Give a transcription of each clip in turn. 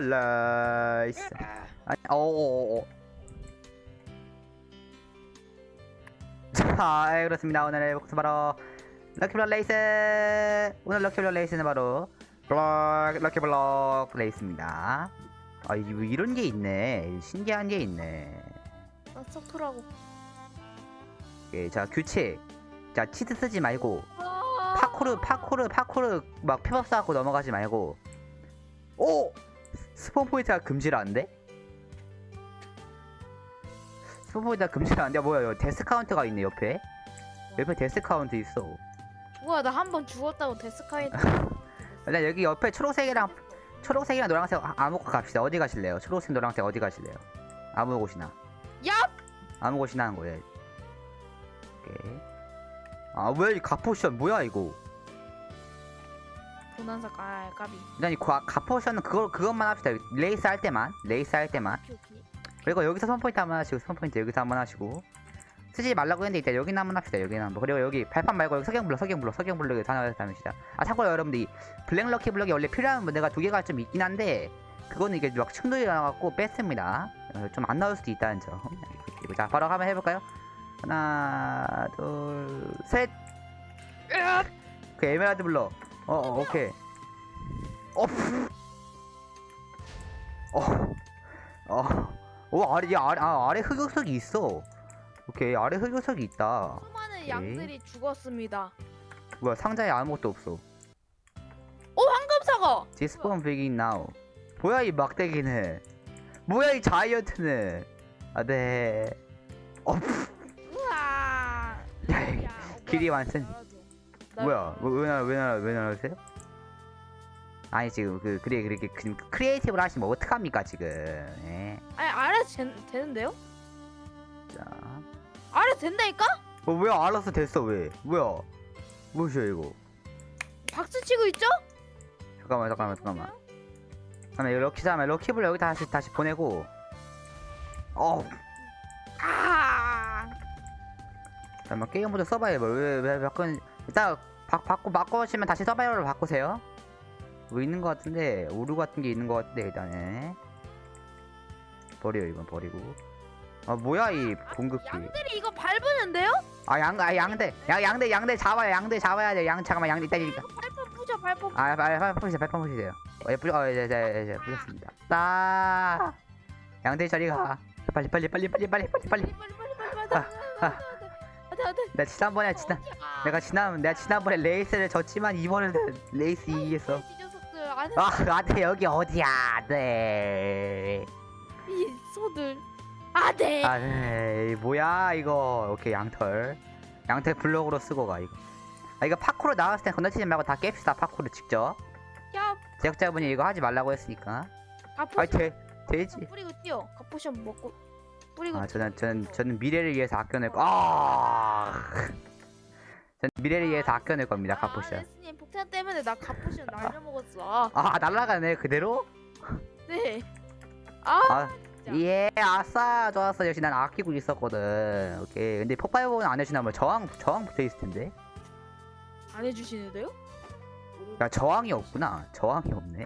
레이스 아니 어어어. 자 예, 그렇습니다. 오늘의 복수 바로 럭키블럭 레이스. 오늘 럭키블럭 레이스는 바로 블럭 럭키블럭 레이스입니다. 아 이- 이런 게 있네. 신기한 게 있네. 나 썩더라고. 예, 자 규칙. 자 치트 쓰지 말고. 아. 파쿠르 파쿠르 파쿠르 막 폐법 쌓고 넘어가지 말고 오 스폰 포인트가 금지라는데 스폰 포인트가 금지라는데 뭐야 여기 데스 카운트가 있네 옆에. 옆에 데스 카운트 있어. 뭐야 나 한 번 죽었다고 데스카이. 일단 여기 옆에 초록색이랑 초록색이랑 노란색 아- 아무 곳 갑시다. 어디 가실래요? 초록색 노란색 어디 가실래요? 아무 곳이나. 야! 아무 곳이나 하는 거예요. 오케이. 아왜 가포션 뭐야 이거 도난사 아 까비. 일단 이 과- 가포션은 그걸 그것만 합시다. 레이스 할 때만, 레이스 할 때만. 오케이 오케이. 그리고 여기서 선포인트 한번 하시고, 선포인트 여기서 한번 하시고. 쓰지 말라고 했는데 일단 여기는 한번 합시다. 여기는 한번. 그리고 여기 발판 말고 여기 석영 블럭, 석영 블럭, 석영 블럭에 단어에서 담으시다. 아 참고로 여러분들 이 블랙 럭키 블럭이 원래 필요한 문제가 두 개가 좀 있긴 한데 그거는 이게 막 충돌이 나갖고 뺐습니다. 좀 안 나올 수도 있다는 점. 그리고 자 바로 한번 해볼까요? 하나, 둘, 셋. 그 에메랄드 블럭. 어, 어 오케이. 어. 어. 어. 오 아래 야, 아래 아, 아래 흑요석이 있어. 오케이 아래 흑요석이 있다. 수많은 양들이 죽었습니다. 뭐야 상자에 아무것도 없어. 오 황금 사과. 디스폰 begin now. 뭐야 이 막대기는? 뭐야 이 자이언트는? 아 네. 어. 우와. 야, 길이 완전- 뭐야 왜, 왜 나왜 나, 왜 나르세요? 아니 지금 그 그래 그렇게 그, 크리에이티브를 하시면 어떡합니까 지금? 예. 아니 알아 되는데요? 자. 알아 된다니까? 어, 왜 알아서 됐어, 왜? 뭐야? 뭐야, 이거? 박수 치고 있죠? 잠깐만, 잠깐만, 잠깐만. 잠깐만, 이거 럭키, 잠깐만, 럭키블 여기 다시, 다시 보내고. 어, 아. 잠깐만, 게임 모드 서바이벌. 왜, 왜, 바꾼, 일단, 바, 바꾸, 바꾸시면 다시 서바이벌로 바꾸세요. 뭐 있는 것 같은데, 오류 같은 게 있는 것 같은데, 일단은. 버려, 이건 버리고. 아, 뭐야, 이 공급기. 양들이 이거 밟으는데요? 아, 양, 아, 양대. 양, 양대, 양대 잡아야, 양대 잡아야 돼. 양, 잠깐만, 양대 이따. 이거 발판 부셔 발판. 아, 빨리 빨리 보시세요. 빨리 보시세요. 어, 예, 뿌, 어, 예, 예, 예, 예, 뿌렸습니다. 따. 양대 저리 가. 빨리 빨리 빨리 빨리 빨리 빨리 빨리. 빨리 빨리 빨리 빨리 빨리. 아, 아. 안돼. 내가 지난번에 지난 내가 지난 내가 지난번에 레이스를 졌지만 이번에는 레이스 이기겠어. 이 녀석들. 아, 안돼 여기 어디야? 네. 이 소들. 안돼. 아, 네. 뭐야 이거? 오케이 양털. 양털 블록으로 쓰고 가 이거. 아 이거 파쿠르 나왔을 때 건너뛰지 말고 다 깹시다 파쿠르 직접. 야 제작자분이 이거 하지 말라고 했으니까. 아, 가포션 돼 되지. 뿌리고 뛰어. 가포션 먹고 뿌리고. 아 저는 저는 저는 미래를 위해서 아껴낼 거. 아. 저는 미래를 위해서 아껴낼 겁니다 아, 가포션. 레스님 폭탄 때문에 나 가포션 날려먹었어. 아 날라가네 그대로? 네. 아, 아 진짜. 예 아싸 좋았어 역시 난 아끼고 있었거든. 오케이 근데 폭발복은 안 해주나 뭐 저항 저항 붙어 있을 텐데. 안 해주시는데요? 야 저항이 없구나. 저항이 없네.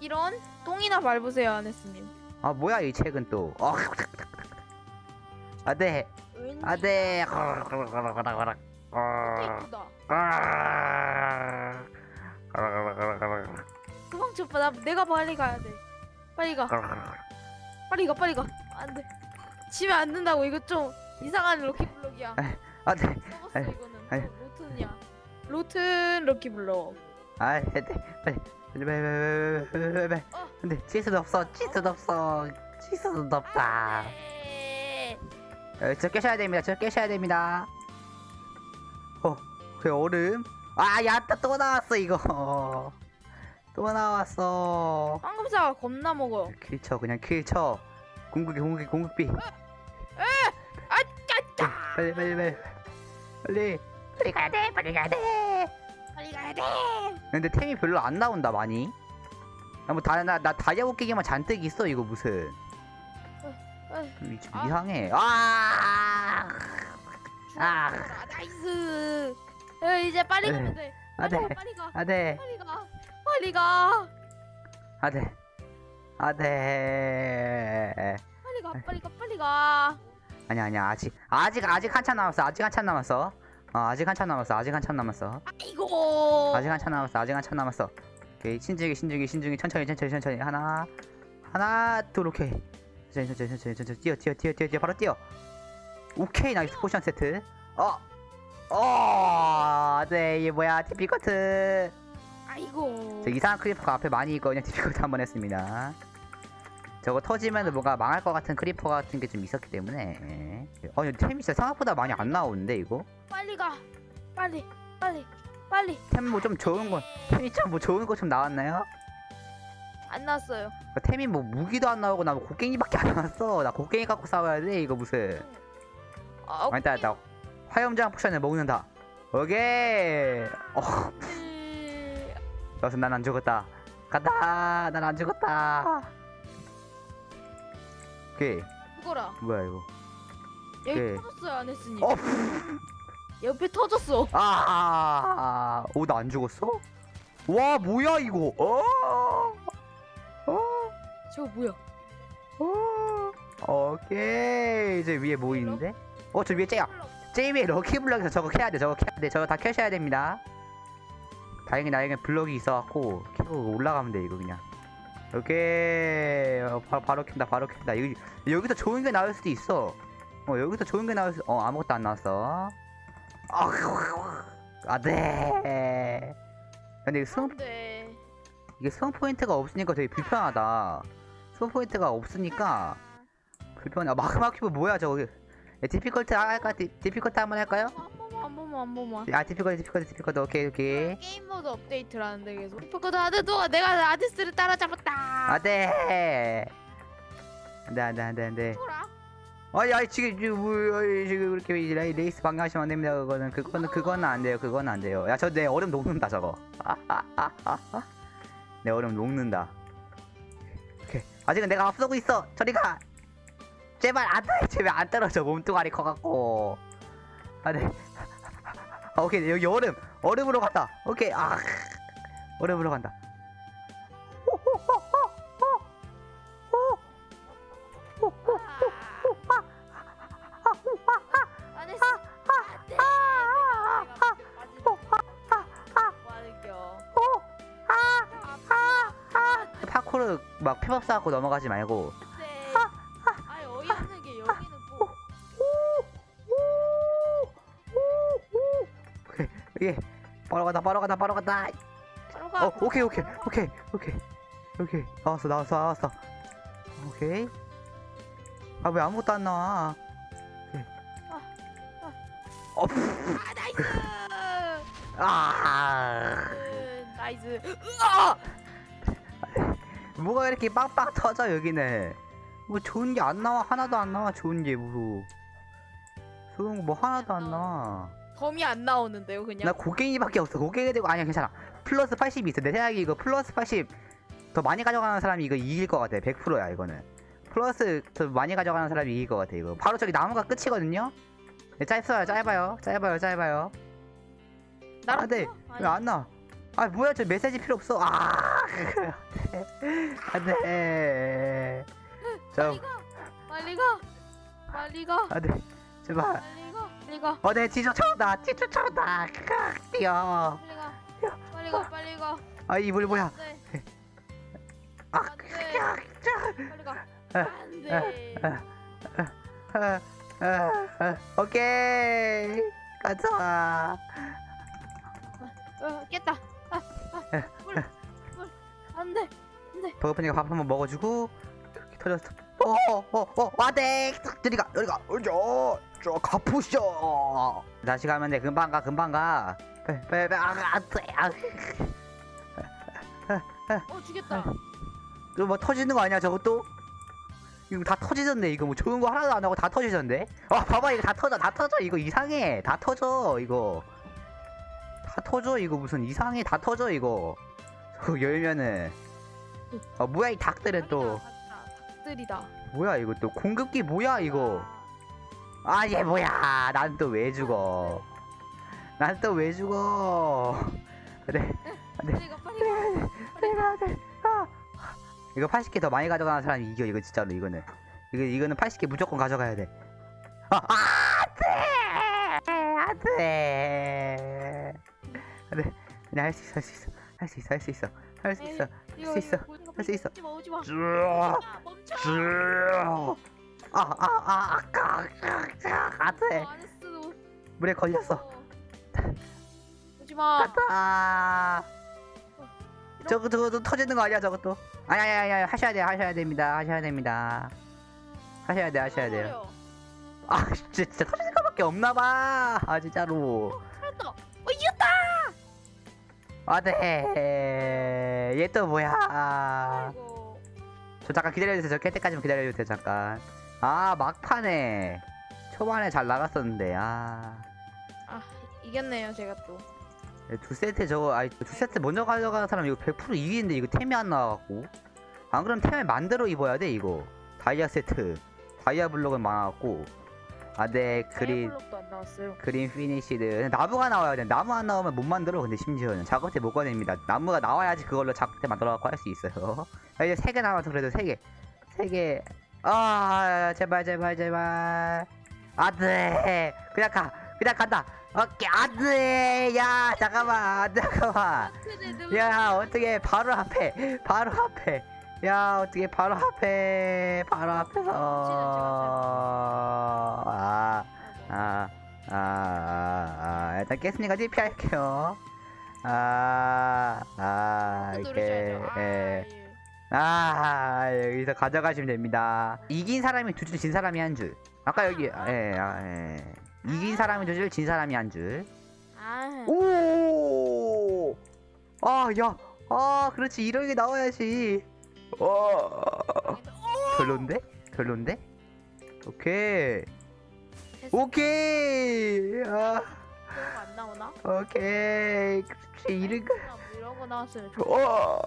이런 똥이나 밟으세요, 아네스님. 아 뭐야 이 책은 또. 어. 아네 왠지 아네. 이쁘다. 도망쳐 오빠 나 내가 빨리 가야 돼. 빨리 가. 빨리 가 빨리 가. 안 돼. 지면 안 된다고 이거 좀 이상한 럭키블럭이야. 아네 썩었어 아이, 이거는. 아이. 뭐, 로튼이야. 로튼 럭키블럭. 아, 네, 네, 빨리, 빨리, 빨리, 빨리, 빨리, 빨리, 빨리. 어. 근데 치수도 없어, 치수도 없어, 치수도 없다. 네. 어, 저 깨셔야 됩니다, 저 깨셔야 됩니다. 어, 그 얼음? 아, 야따 또 나왔어 이거. 또 나왔어. 황금사가 겁나 먹어. 킬 쳐, 그냥 킬 쳐. 공격이, 공격이, 공격비. 아, 짜짜. 빨리, 빨리, 빨리, 빨리, 빨리 가야 돼, 빨리 가야 돼. 빨리 가야 돼. 근데 템이 별로 안 나온다 많이. 나뭐다나 나 다이아 웃기기만 잔뜩 있어 이거 무슨. 어, 이- 좀 아. 이상해. 아. 아. 아, 나이스. 야, 이제 빨리 가면 돼. 아, 빨리 네. 가, 빨리 가. 아, 네. 빨리 가. 빨리 가. 안돼 안돼 빨리 가 빨리 가 빨리 가 아니야 아니야 아직 아직 아직 한참 남았어 아직 한참 남았어 어 아직 한참 남았어 아직 한참 남았어 아이고 아직 한참 남았어 아직 한참 남았어 오케이 신중히 신중히 신중히 천천히 천천히 천천히 하나 하나 둘 오케이 천천히 천천히 천천히 천천히 뛰어 뛰어 뛰어 뛰어 뛰어. 바로 뛰어. 오케이 나이스. 포션 세트. 어 어 네 이게 뭐야? 티피커트. 아이고. 저 이상한 크리퍼가 앞에 많이 있거든요 티피커트 한 번 했습니다. 저거 터지면 뭔가 망할 것 같은 크리퍼 같은 게 좀 있었기 때문에. 어 템이 진짜 생각보다 많이 안 나오는데 이거? 빨리 가. 빨리 빨리 빨리. 템 뭐 좀 좋은 거 템이 좀뭐 좋은 거 좀 나왔나요? 안 났어요. 그 템이 뭐 무기도 안 나오고 나 뭐 곡괭이밖에 안 나왔어. 나 곡괭이 갖고 싸워야 돼 이거 무슨. 아, 아 일단 나 화염장 포션을 먹는다. 오케이. 어. 음, 여기서 난안 죽었다. 간다. 난 안 죽었다. 오케이. 죽어라. 뭐야 이거? 여기 오케이. 터졌어요 아네스님 어. 옆에 터졌어. 아, 오, 나 안 죽었어? 와, 뭐야, 이거? 어? 어? 저거 뭐야 어? 오케이. 이제 위에 뭐 있는데? 어, 저 위에 쟤야. 쟤 위에 럭키블럭에서 저거 캐야 돼, 저거 캐야 돼. 저거 다 캐셔야 됩니다. 다행히 나에게 블럭이 있어갖고, 캐고 올라가면 돼, 이거 그냥. 오케이. 어, 바, 바로 캔다, 바로 캔다. 여기, 여기서 좋은 게 나올 수도 있어. 어, 여기서 좋은 게 나올 수, 어, 아무것도 안 나왔어. 아, 아, 네. 근데 수험, 안돼 이게 수험 포인트가 없으니까 되게 불편하다. 수험 포인트가 없으니까 불편해. 아, 마크마 큐브 뭐야? 네, 디피컬트 할까? 디, 디피컬트 한번 할까요? 한 번만 한 번만 아 디피컬트 디피컬트 디피컬트 오케이 오케이. 게임 모드 업데이트라는데 계속 리포커도 하드 동안 내가 아디스를 따라잡았다 안돼. 안돼 안돼 안돼 안돼. 아니 아니 지금 지금 뭐, 아니, 지금 그렇게 레이, 레이스 방해하시면 안 됩니다. 그거는 그거는 그거는 안 돼요. 그거는 안 돼요. 야 저 내 얼음 녹는다 저거. 내 얼음 녹는다. 오케이. 아직은 내가 앞서고 있어. 저리 가. 제발 안 돼. 제발 안 떨어져. 몸뚱아리 커갖고. 안돼. 아, 오케이 여기 얼음 얼음으로 간다. 오케이 아 얼음으로 간다. 파쿠르 막 폐법 쌓고 넘어가지 말고. 아니 어이없는 게 여기는 뭐. 오케이 바로 간다 바로 간다 바로 간다. 바로 가. 어 오케이 오케이 오케이 오케이 오케이. 나왔어 나왔어 나왔어. 오케이. 아 왜 아무것도 안 나와? 오케이. 어, 아 나이스! 아. 음, 나이스. 으아! 뭐가 이렇게 빵빵 터져 여기는? 뭐 좋은 게 안 나와 하나도 안 나와 좋은 게 무슨 좋은 거 뭐 하나도 안 나와. 범이 안 나오는데요 그냥? 나 곡괭이밖에 없어. 곡괭이 되고 아니야 괜찮아. 플러스 80이 있어. 내 생각에 이거 플러스 80 더 많이 가져가는 사람이 이거 이길 것 같아. 100%야 이거는. 플러스 더 많이 가져가는 사람이 이길 것 같아 이거. 바로 저기 나무가 끝이거든요? 네, 짧아요 짧아요. 짧아요 짧아요. 나랑 아, 네. 써? 아니, 왜안 나와 아 뭐야 저 메시지 필요 없어. 아 안돼. 저 빨리 가. 빨리 가. 빨리 가. 안돼. 제발. 빨리 가. 빨리 가. 어내 뒤쫓아온다. 뒤쫓아온다. 뛰어. 빨리 가. 빨리 가 빨리 가. 아 이불 뭐야? 안돼. 아 빨리 가. 아, 안돼. 아, 아, 아, 오케이. 가자. 어, 깼다 물, 물. 안돼 버거프니까 밥 한번 먹어주고 이렇게 터졌어 어어어 와대 저리가 저리가 어저 저 가푸셔 다시 가면 돼. 금방 가 금방 가. 빨리 빨리 아, 안돼. 아, 어 죽였다. 이거 뭐 터지는 거 아니야 저것도? 이거 다 터지던데 이거 뭐 좋은 거 하나도 안 하고 다 터지던데? 아 봐봐 이거 다 터져 다 터져. 이거 이상해. 다 터져 이거 다 터져 이거 무슨 이상해 다 터져 이거. 저거 열면은. 아 뭐야 이 닭들은 또. 닭들이다. 뭐야 이거 또 공급기 뭐야 이거? 아. 얘 뭐야. 난 또 왜 죽어? 난 또 왜 죽어? 네. 빨리 가 빨리 가. 내가 돼 아, 이거 80개 더 많이 가져가는 사람이 이겨 이거 진짜로 이거는. 이거 이거는 80개 무조건 가져가야 돼. 아, 안돼! 안돼 안돼 그냥 할수 있어 할 수 있어 할 수 있어 할 수 있어 할 수 있어 이거, 수 있어. 마, 할수 있어. 오지 마 오지 마. 쭉 야, 멈춰. 쭉 아아아 안돼 어, 안 했어. 물에 걸렸어 어. 오지 마. 아 저거 저거 또 터지는 거 아니야 저것도 아니 아니 아니 하셔야 돼요 하셔야 됩니다 하셔야 됩니다 하셔야 돼 하셔야 돼요 아 진짜, 진짜 터지는 거밖에 없나 봐아 진짜로. 어. 아네. 얘또 뭐야? 아이고. 저 잠깐 기다려주세요. 저깰 때까지만 기다려주세요 잠깐. 아 막판에. 초반에 잘 나갔었는데 아. 아 이겼네요 제가 또. 두 세트 저거 아니 두 세트 먼저 가져가는 사람 이거 100% 이기는데 이거 템이 안 나와갖고. 안 그럼 템을 만들어 입어야 돼 이거. 다이아 세트. 다이아 블록은 많아갖고 아 네 그린 블록도 안 나왔어요. 그린 피니시드. 나무가 나와야 돼. 나무 안 나오면 못 만들어 근데 심지어는. 작업대 못 꺼냅니다. 나무가 나와야지 그걸로 작업대 만들어갖고 할 수 있어요. 아, 이제 세 개 남아서 그래도 세 개 세 개 아 제발 제발 제발. 안돼. 그냥 가. 그냥 간다. 오케이 안돼. 야 잠깐만 잠깐만. 야 어떻게 바로 앞에. 바로 앞에 야 어떻게 바로 앞에 바로 앞에서 아 아, 아, 아, 아, 일단 깼으니까 TP할게요. 아, 아, 이렇게, 예. 아, 여기서 가져가시면 됩니다. 이긴 사람이 두 줄, 진 사람이 한 줄. 아까 여기, 예, 아, 예. 이긴 사람이 두 줄, 진 사람이 한 줄. 아. 오! 아, 야, 아, 그렇지. 이런 게 나와야지. 어, 별론데? 별론데? 오케이. 오케이. 아. 그런 거안 나오나? 오케이 그렇지 이런 거뭐 이런 거 나왔으면 좋 어.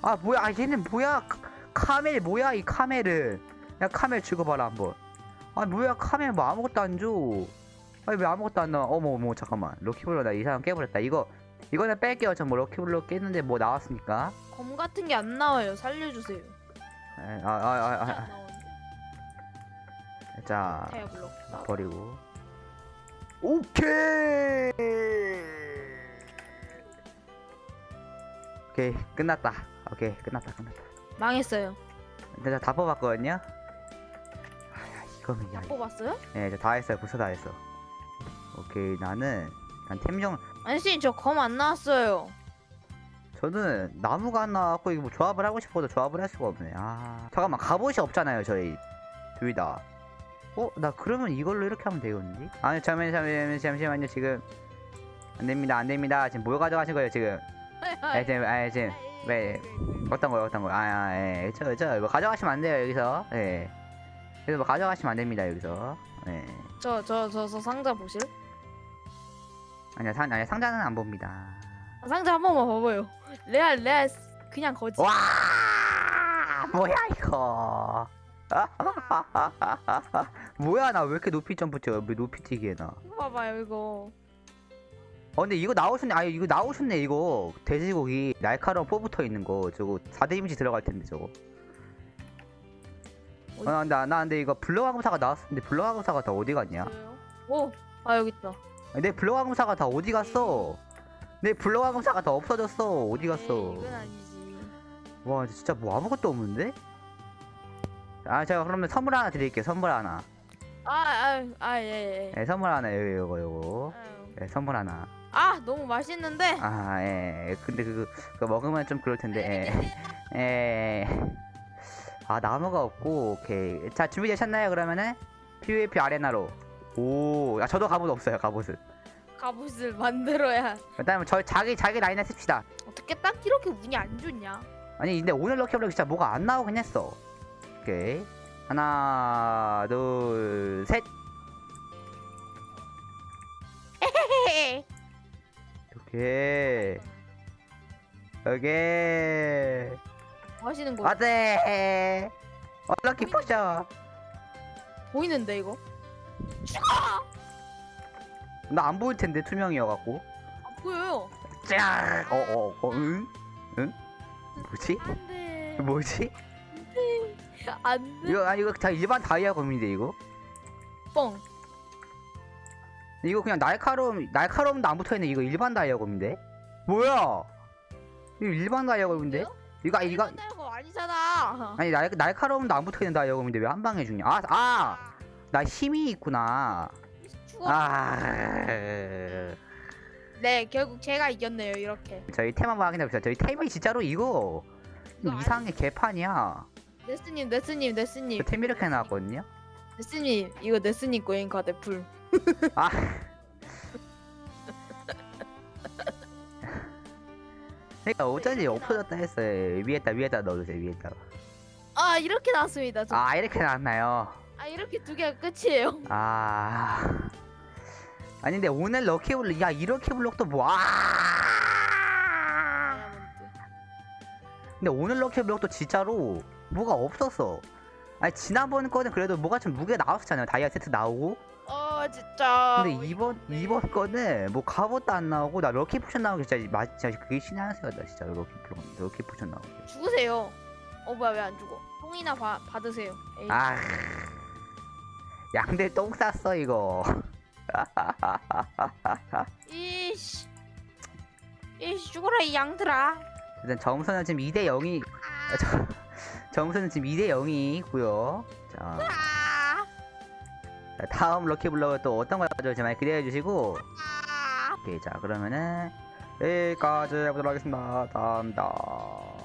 아 뭐야 아 얘는 뭐야 카, 카멜 뭐야 이 카멜은 야 카멜 죽어봐라 한번 아 뭐야 카멜 뭐 아무것도 안 줘 아니 왜 아무것도 안 나와 어머 어머 잠깐만 럭키블럭 나이 사람 깨버렸다 이거 이거는 뺄게요 전뭐 럭키블럭 깼는데 뭐 나왔습니까 검 같은 게 안 나와요. 살려주세요. 아 아 아 아 안 나오는데. 자 타이어 블록. 나- 버리고 오케이 오케이 끝났다 오케이 끝났다 끝났다 망했어요. 근데 저다 뽑았거든요 아 야 이거는 야 뽑았어요? 네, 저다 했어요 벌써 다 했어 오케이 나는 난 템정 아저씨 저 검 안 나왔어요. 저는 나무가 안 나왔고 이거 뭐 조합을 하고 싶어도 조합을 할 수가 없네. 아 잠깐만 갑옷이 없잖아요 저희. 둘 다. 어? 나 그러면 이걸로 이렇게 하면 되겠는데? 아니 잠시만요 잠시만요 잠시만요 지금. 안됩니다 안됩니다. 지금 뭘 가져가신 거예요 지금? 아니 지금 아니 지금. 왜 어떤 거요 어떤 거요 아예저저 뭐 가져가시면 안 돼요 여기서. 예. 그래서 뭐 가져가시면 안 됩니다 여기서. 예. 저 저 저 저 상자 보실? 아니야 상 아니 상자는 안 봅니다. 아, 상자 한 번만 봐봐요. 레알 레알 그냥 거짓. 와 뭐야 이거? 뭐야 나 왜 이렇게 높이 점프 뛰어? 왜 높이 뛰게 해놔 봐봐요 이거. 어 근데 이거 나오셨네. 아니 이거 나오셨네 이거. 돼지고기 날카로운 포 붙어 있는 거. 저거 4대 이미지 들어갈 텐데 저거. 어, 나, 나, 나 근데 이거 블록왕사가 나왔는데 블록왕사가 다 어디 갔냐? 오, 아 여기 있다. 내 블록왕사가 다 어디 갔어 내 블록왕사가 다 없어졌어 어디 갔어 에이, 이건 아니지. 와 진짜 뭐 아무것도 없는데 아 제가 그러면 선물 하나 드릴게요 선물 하나 아, 아, 아, 예, 예. 네, 선물 하나 요거 요거 요거 아유. 네, 선물 하나 아, 너무 맛있는데. 아, 예. 근데 그거, 그거 먹으면 좀 그럴 텐데, 예. 예. 아, 나무가 없고, 오케이. 자, 준비되셨나요, 그러면은? PVP 아레나로. 오, 아, 저도 갑옷 없어요, 갑옷은. 갑옷을 만들어야. 일단, 저, 자기, 자기 라인에 씁시다. 어떻게 딱 이렇게 운이 안 좋냐? 아니, 근데 오늘 럭키블럭 진짜 뭐가 안 나오긴 했어. 오케이. 하나, 둘, 셋. 헤헤. 오케이. 오케이. 뭐 하시는 아, 거야? 어때? 어, 럭키 포션. 보이는데 이거? 나 안 보일 텐데, 투명이어갖고. 안 보여요. 짱! 어, 어, 어, 응? 응? 뭐지? 안돼. 뭐지? 안 돼. 이거 아니 이거 다 일반 다이아 검인데 이거? 뻥. 이거 그냥 날카로움 날카로움도 안 붙어있는 이거 일반 다이아 검인데? 뭐야? 이거 일반 다이아 검인데? 이거 아니, 이거 이거 아니잖아. 아니 날 날카로움도 안 붙어있는 다이아 검인데 왜 한 방에 죽냐? 아 아! 나 힘이 있구나. 아. 네, 결국 제가 이겼네요. 이렇게. 저희 템 한번 확인해봅시다. 저희 템이 진짜로 이거 이거 이상의 개판이야. 네스님, 네스님, 네스님. 저템 이렇게 나왔거든요. 네스님, 이거 네스님 거인 카드 풀. 아. 그러니까 어쩐지 없어졌다 했어요. 위에다 위에다 넣어주세요. 위에다가. 아, 이렇게 나왔습니다. 저. 아, 아 이렇게 나왔나요? 이렇게 두 개가 끝이에요. 아. 아니 근데 오늘 럭키블록 야 이렇게 블록도 뭐 아. 다이아몬드. 근데 오늘 럭키블록도 진짜로 뭐가 없었어. 아니 지난번 거는 그래도 뭐가 좀 무게 나왔었잖아요. 다이아 세트 나오고. 어, 진짜. 근데 이번 이번 거는 뭐 갑옷도 안 나오고 나 럭키 포션 나오기 진짜 마 진짜 그게 신의 한 수였다 진짜 럭키 포션 럭키 포션 나오기. 죽으세요. 어, 뭐야, 왜 안 죽어? 통이나 바, 받으세요. 에이. 아. 양들 똥 쌌어 이거. 이씨. 이씨, 죽어라, 이 양들아. 일단 점수는 지금 2대 0이 점수는 지금 2대 0이고요. 자, 아, 자, 다음 럭키 블럭을 또 어떤 걸 가져올지 많이 기대해 주시고 아. 오케이 자 그러면은 여기까지 해보도록 하겠습니다. 다음다.